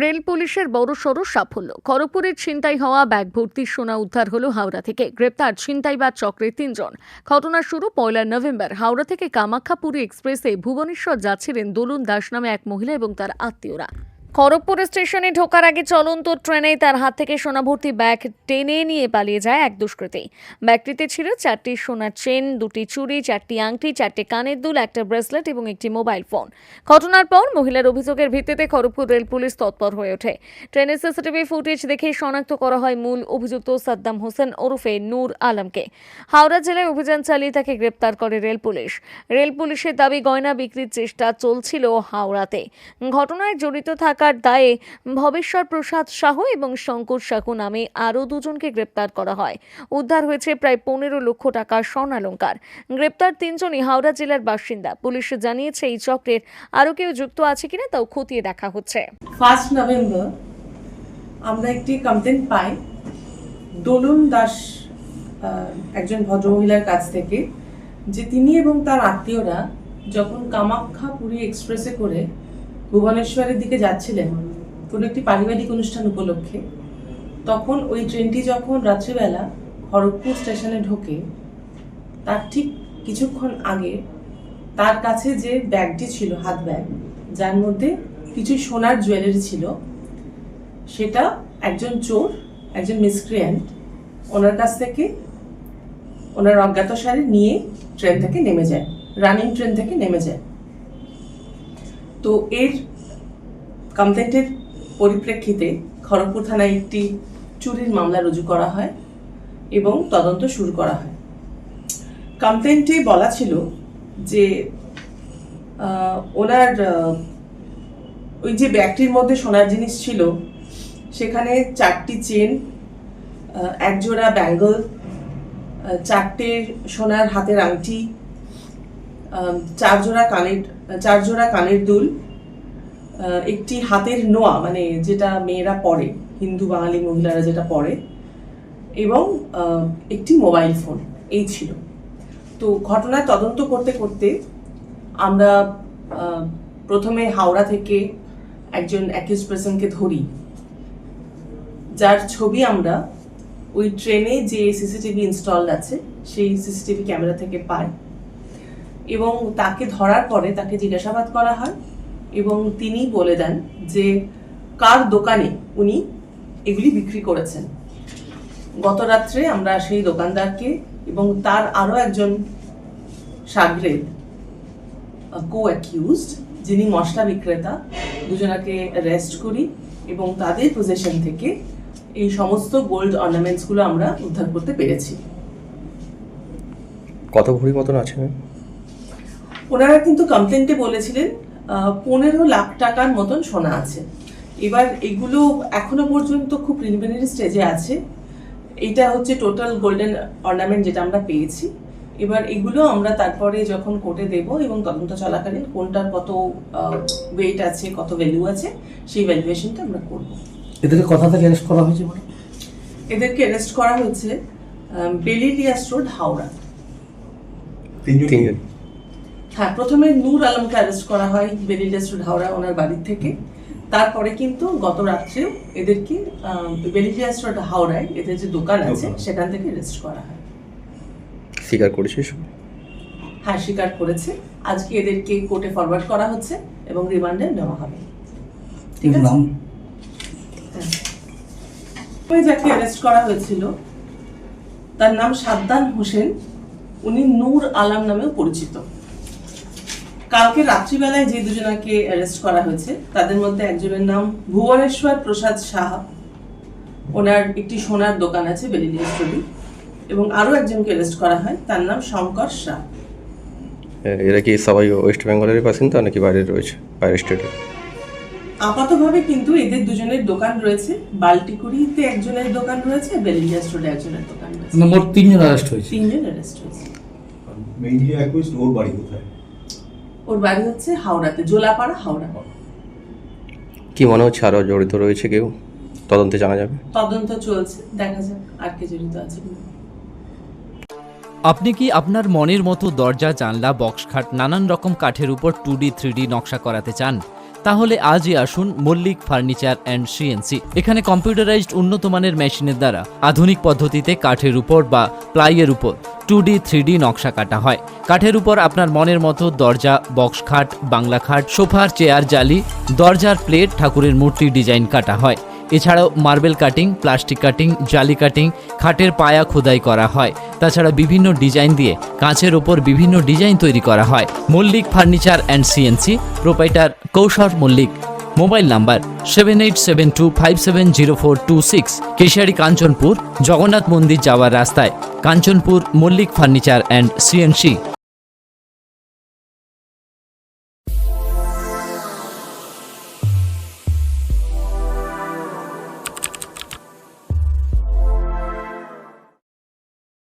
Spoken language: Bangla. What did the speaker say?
রেল পুলিশের বড়সড় সাফল্য। খড়গপুরের ছিনতাই হওয়া, ব্যাগ ভর্তি সোনা উদ্ধার হলো হাওড়া থেকে। গ্রেপ্তার ছিনতাইবাজ চক্রের তিনজন। ঘটনা শুরু পয়লা নভেম্বর। হাওড়া থেকে কামাখ্যাপুরী এক্সপ্রেসে ভুবনেশ্বর যাচ্ছিলেন দোলন দাস নামে এক মহিলা এবং তার আত্মীয়রা। খড়গপুর স্টেশনে ঢোকার আগে চলন্ত ট্রেনে তার হাত থেকে সোনা ভর্তি ব্যাগ টেনে নিয়ে পালিয়ে যায় এক দুষ্কৃতী। ব্যাগটিতে ছিল চারটি সোনার চেন, দুটি চুড়ি, চারটি আংটি, চারটি কানের দুল, একটা ব্রেসলেট এবং একটি মোবাইল ফোন। ঘটনার পর মহিলার অভিযোগের ভিত্তিতে খড়গপুর রেল পুলিশ তৎপর হয়ে ওঠে। ট্রেনের সিসিটিভি ফুটেজ দেখে শনাক্ত করা হয় মূল অভিযুক্ত সাদ্দাম হোসেন ওরফে নূর আলমকে। হাওড়া জেলায় অভিযান চালিয়ে তাকে গ্রেপ্তার করে রেল পুলিশ। রেল পুলিশের দাবি গয়না বিক্রির চেষ্টা চলছিল হাওড়াতে। ঘটনায় জড়িত থাকার দায়ে ভবেশ্বর প্রসাদ সাহু এবং শঙ্কর সাহু নামে আরও দুজনকে গ্রেপ্তার করা হয়। উদ্ধার হয়েছে প্রায় পনেরো লক্ষ টাকার স্বর্ণালঙ্কার। গ্রেপ্তার তিনজনই হাওড়া জেলার বাসিন্দা। পুলিশ জানিয়েছে, এই চক্রের আরও কেউ যুক্ত আছে কিনা তাও খতিয়ে দেখা হচ্ছে। ফার্স্ট নভেম্বর আমরা একটি কমপ্লেন পাই। দোলন দাস একজন ভদ্রমহিলার কাছ থেকে যে তিনি এবং তার আত্মীয়রা যখন কামাখ্যা পুরী এক্সপ্রেসে করে ভুবনেশ্বরের দিকে যাচ্ছিলেন কোনো একটি পারিবারিক অনুষ্ঠান উপলক্ষে। তখন ওই ট্রেনটি যখন রাত্রিবেলা খড়গপুর স্টেশনে ঢোকে, তার ঠিক কিছুক্ষণ আগে তার কাছে যে ব্যাগটি ছিল, হাত ব্যাগ, যার মধ্যে কিছু সোনার জুয়েলারি ছিল, সেটা একজন চোর, একজন মিসক্রিয়েন্ট ওনার কাছ থেকে, ওনার অজ্ঞাত অজ্ঞাতসারে নিয়ে ট্রেন থেকে নেমে যায়, রানিং ট্রেন থেকে নেমে যায়। তো এর কমপ্লেন্টের পরিপ্রেক্ষিতে খড়গপুর থানায় একটি চুরির মামলা রুজু করা হয় এবং তদন্ত শুরু করা হয়। কমপ্লেন্টে বলা ছিল যে ওনার ওই যে ব্যাগটির মধ্যে সোনার জিনিস ছিল সেখানে চারটি চেন আহ, এক জোড়া ব্যাঙ্গল চারটে সোনার হাতের আংটি আহ, চার জোড়া কানের চার জোড়া কানের দুল একটি হাতের নোয়া মানে যেটা মেয়েরা পরে, হিন্দু বাঙালি মহিলারা যেটা পরে, এবং একটি মোবাইল ফোন, এই ছিল। তো ঘটনার তদন্ত করতে করতে আমরা প্রথমে হাওড়া থেকে একজন অ্যাকিউজ পার্সনকে ধরি। যার ছবি আমরা ওই ট্রেনে যে সিসিটিভি ইনস্টলড আছে, সেই সিসিটিভি ক্যামেরা থেকে পাই। এবং তাকে ধরার পরে তাকে জিজ্ঞাসাবাদ করা হয় এবং তিনি বলে দেন যে, কার দোকানে উনি এগুলি বিক্রি করেছেন? গত রাত্রে আমরা সেই দোকানদারকে এবং তার আরও একজন সাগরেদ কো অ্যাকিউজড যিনি মশলা বিক্রেতা, দুজনাকে অ্যারেস্ট করি এবং তাদের পজিশন থেকে এই সমস্ত গোল্ড অর্নামেন্টসগুলো আমরা উদ্ধার করতে পেরেছি। কত ভরি মতন আছে ওনারা কিন্তু কমপ্লেন্টে বলেছিলেন পনেরো লাখ টাকার মতন সোনা আছে। এবার এগুলো এখনও পর্যন্ত খুব প্রিলিমিনারি স্টেজে আছে। এটা হচ্ছে টোটাল গোল্ডেন অর্নামেন্ট যেটা আমরা পেয়েছি। এবার এগুলো আমরা তারপরে যখন কোর্টে দেব এবং তদন্ত চলাকালীন কোনটার কত ওয়েট আছে কত ভ্যালু আছে সেই ভ্যালুয়েশনটা আমরা করব। এদেরকে কথা থেকে অ্যারেস্ট করা হয়েছে বলে এদেরকে অ্যারেস্ট করা হয়েছে বেলিলিয়াস রোড হাওড়া। তিনজন। হ্যাঁ প্রথমে নূর আলমকে অ্যারেস্ট করা হয় বেলিলিয়াস রোড হাওড়া ওনার বাড়ির থেকে। তারপরে কিন্তু গত রাত্রেও এদেরকে বেলিলিয়াস রোড হাওড়ায় এদের যে দোকান আছে সেখান থেকে অ্যারেস্ট করা হয়। স্বীকার করেছিস হ্যাঁ স্বীকার করেছে। আজকে এদেরকে কোর্টে ফরওয়ার্ড করা হচ্ছে এবং রিমান্ডে নেওয়া হবে। ঠিক আছে? হ্যাঁ। ওই যাকে অ্যারেস্ট করা হয়েছিল তার নাম সাদ্দাম হোসেন। উনি নূর আলম নামেও পরিচিত। কালকে রাত্রিবেলায় যে দুজনাকে অ্যারেস্ট করা হয়েছে তাদের মধ্যে একজনের নাম ভুবনেশ্বর প্রসাদ সাহা। ওনার একটি সোনার দোকান আছে বেলিলিয়া স্টোরি। এবং আরও একজনকে অ্যারেস্ট করা হয় তার নাম শঙ্কর শাহ। এরা কি সবাই ওয়েস্ট বেঙ্গলের বাসিন্দা নাকি বাইরের রয়েছে বাইরের স্টেটে? আপাতভাবে কিন্তু এদের দুজনের দোকান রয়েছে। বাল্টিকুড়িতে একজনের দোকান রয়েছে বেলিলিয়া স্টোরে একজনের দোকান রয়েছে। মানে মোট তিনজন অ্যারেস্ট হয়েছে। তিনজন অ্যারেস্ট হয়েছে। মেইনলি অ্যাকুইস্ট ওর বাড়ি কোথায়? ওর বাড়ি হচ্ছে হাওড়াতে জোলাপাড়া হাওড়া কি মনে হচ্ছে আরও জড়িত রয়েছে কেউ? তদন্তে জানা যাবে। তদন্ত চলছে দেখা যাক আর কে জড়িত আছে কিনা। আপনি কি আপনার মনের মতো দরজা জানলা বক্স খাট নানান রকম কাঠের উপর টু ডি থ্রি ডি নকশা করাতে চান? তাহলে আজই আসুন মল্লিক ফার্নিচার অ্যান্ড সিএনসি। এখানে কম্পিউটারাইজড উন্নত মানের মেশিনের দ্বারা আধুনিক পদ্ধতিতে কাঠের উপর বা প্লাইয়ের উপর টু ডি, থ্রি ডি নকশা কাটা হয়। কাঠের উপর আপনার মনের মতো দরজা, বক্স খাট, বাংলা খাট, সোফার চেয়ার, জালি, দরজার প্লেট, ঠাকুরের মূর্তি ডিজাইন কাটা হয়। এছাড়াও মার্বেল কাটিং, প্লাস্টিক কাটিং, জালি কাটিং, খাটের পায়া খোদাই করা হয়। তাছাড়া বিভিন্ন ডিজাইন দিয়ে কাঁচের ওপর বিভিন্ন ডিজাইন তৈরি করা হয়। Mallick furniture and CNC, proprietor Kaushar Mallick. Mobile number seven eight seven two five seven zero four two six, Keshiary Kanchanpur, Jagannath মন্দির যাওয়ার রাস্তায়। Kanchanpur Mallick furniture and CNC.